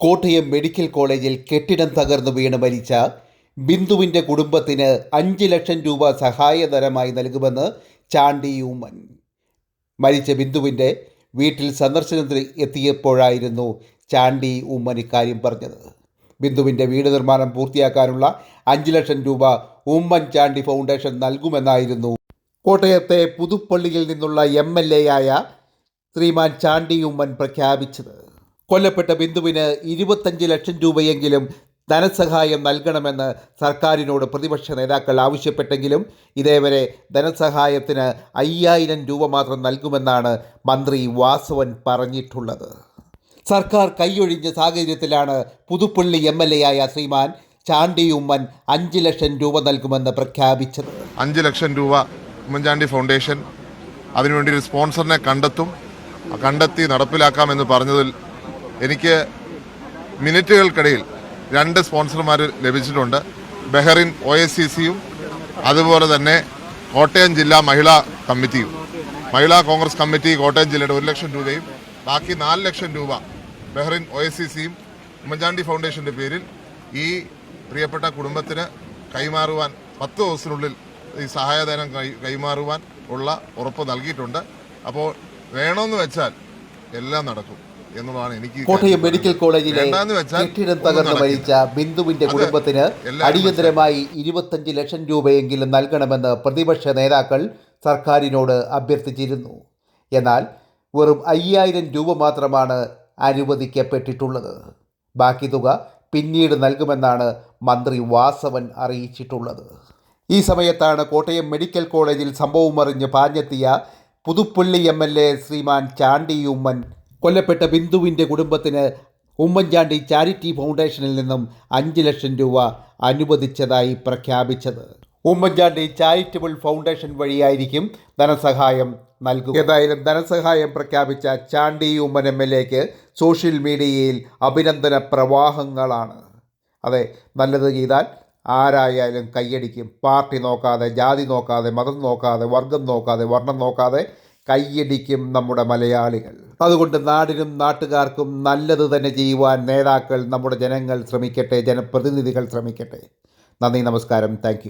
Kottayam medical കോളേജിൽ കെട്ടിടം തകർന്നു വീണ് മരിച്ച ബിന്ദുവിന്റെ കുടുംബത്തിന് അഞ്ച് ലക്ഷം രൂപ സഹായധനമായി നൽകുമെന്ന് ചാണ്ടി ഉമ്മൻ മരിച്ച ബിന്ദുവിന്റെ വീട്ടിൽ സന്ദർശനത്തിന് എത്തിയപ്പോഴായിരുന്നു ചാണ്ടി ഉമ്മൻ ഇക്കാര്യം പറഞ്ഞത്. ബിന്ദുവിന്റെ വീട് നിർമ്മാണം പൂർത്തിയാക്കാനുള്ള അഞ്ച് ലക്ഷം രൂപ ഉമ്മൻ ചാണ്ടി ഫൗണ്ടേഷൻ നൽകുമെന്നായിരുന്നു കോട്ടയത്തെ പുതുപ്പള്ളിയിൽ നിന്നുള്ള എം എൽ എ ആയ ശ്രീമാൻ ചാണ്ടി ഉമ്മൻ പ്രഖ്യാപിച്ചത്. കൊല്ലപ്പെട്ട ബിന്ദുവിന് ഇരുപത്തഞ്ച് ലക്ഷം രൂപയെങ്കിലും ധനസഹായം നൽകണമെന്ന് സർക്കാരിനോട് പ്രതിപക്ഷ നേതാക്കൾ ആവശ്യപ്പെട്ടെങ്കിലും ഇതേവരെ ധനസഹായത്തിന് അയ്യായിരം രൂപ മാത്രം നൽകുമെന്നാണ് മന്ത്രി വാസവൻ പറഞ്ഞിട്ടുള്ളത്. സർക്കാർ കൈയൊഴിഞ്ഞ സാഹചര്യത്തിലാണ് പുതുപ്പള്ളി എം എൽ എ ആയ ശ്രീമാൻ ചാണ്ടി ഉമ്മൻ അഞ്ച് ലക്ഷം രൂപ നൽകുമെന്ന് പ്രഖ്യാപിച്ചത്. അഞ്ച് ലക്ഷം രൂപ ഉമ്മൻചാണ്ടി ഫൗണ്ടേഷൻ അതിനുവേണ്ടി ഒരു സ്പോൺസറിനെ കണ്ടെത്തും കണ്ടെത്തി നടപ്പിലാക്കാമെന്ന് പറഞ്ഞതിൽ എനിക്ക് മിനിറ്റുകൾക്കിടയിൽ രണ്ട് സ്പോൺസർമാർ ലഭിച്ചിട്ടുണ്ട്. ബെഹറിൻ ഒ എസ് സി സിയും അതുപോലെ തന്നെ കോട്ടയം ജില്ലാ മഹിളാ കമ്മിറ്റിയും. മഹിളാ കോൺഗ്രസ് കമ്മിറ്റി കോട്ടയം ജില്ലയുടെ ഒരു ലക്ഷം രൂപയും ബാക്കി നാല് ലക്ഷം രൂപ ബെഹറിൻ ഒ എസ് സി സിയും ഉമ്മൻചാണ്ടി ഫൗണ്ടേഷന്റെ പേരിൽ ഈ പ്രിയപ്പെട്ട കുടുംബത്തിന് കൈമാറുവാൻ പത്ത് ദിവസത്തിനുള്ളിൽ ഈ സഹായധനം കൈമാറുവാൻ ഉള്ള ഉറപ്പ് നൽകിയിട്ടുണ്ട്. അപ്പോൾ വേണമെന്ന് വെച്ചാൽ എല്ലാം നടക്കും. എന്നുള്ളതാണ് എനിക്ക് കോട്ടയം മെഡിക്കൽ കോളേജിലെ കെട്ടിടം തകർന്ന് മരിച്ച ബിന്ദുവിന്റെ കുടുംബത്തിന് അടിയന്തരമായി ഇരുപത്തഞ്ച് ലക്ഷം രൂപയെങ്കിലും നൽകണമെന്ന് പ്രതിപക്ഷ നേതാക്കൾ സർക്കാരിനോട് അഭ്യർത്ഥിച്ചിരുന്നു. എന്നാൽ വെറും അയ്യായിരം രൂപ മാത്രമാണ് അനുവദിക്കപ്പെട്ടിട്ടുള്ളത്. ബാക്കി തുക പിന്നീട് നൽകുമെന്നാണ് മന്ത്രി വാസവൻ അറിയിച്ചിട്ടുള്ളത്. ഈ സമയത്താണ് കോട്ടയം മെഡിക്കൽ കോളേജിൽ സംഭവം സംഭവമറിഞ്ഞ് പാഞ്ഞെത്തിയ പുതുപ്പള്ളി എം എൽ എ ശ്രീമാൻ ചാണ്ടി ഉമ്മൻ കൊല്ലപ്പെട്ട ബിന്ദുവിന്റെ കുടുംബത്തിന് ഉമ്മൻചാണ്ടി ചാരിറ്റി ഫൗണ്ടേഷനിൽ നിന്നും അഞ്ച് ലക്ഷം രൂപ അനുവദിച്ചതായി പ്രഖ്യാപിച്ചത്. ഉമ്മൻചാണ്ടി ചാരിറ്റബിൾ ഫൗണ്ടേഷൻ വഴിയായിരിക്കും ധനസഹായം നൽകുക. ഏതായാലും ധനസഹായം പ്രഖ്യാപിച്ച ചാണ്ടി ഉമ്മൻ എം എൽ എക്ക് സോഷ്യൽ മീഡിയയിൽ അഭിനന്ദന പ്രവാഹങ്ങളാണ്. അതെ നല്ലത് ചെയ്താൽ ആരായാലും കൈയടിക്കും. പാർട്ടി നോക്കാതെ ജാതി നോക്കാതെ മതം നോക്കാതെ വർഗം നോക്കാതെ വർണം നോക്കാതെ കൈയടിക്കും നമ്മുടെ മലയാളികൾ. അതുകൊണ്ട് നാടിനും നാട്ടുകാർക്കും നല്ലത് തന്നെ ചെയ്യുവാൻ നേതാക്കൾ നമ്മുടെ ജനങ്ങൾ ശ്രമിക്കട്ടെ ജനപ്രതിനിധികൾ ശ്രമിക്കട്ടെ. നന്ദി നമസ്കാരം. താങ്ക്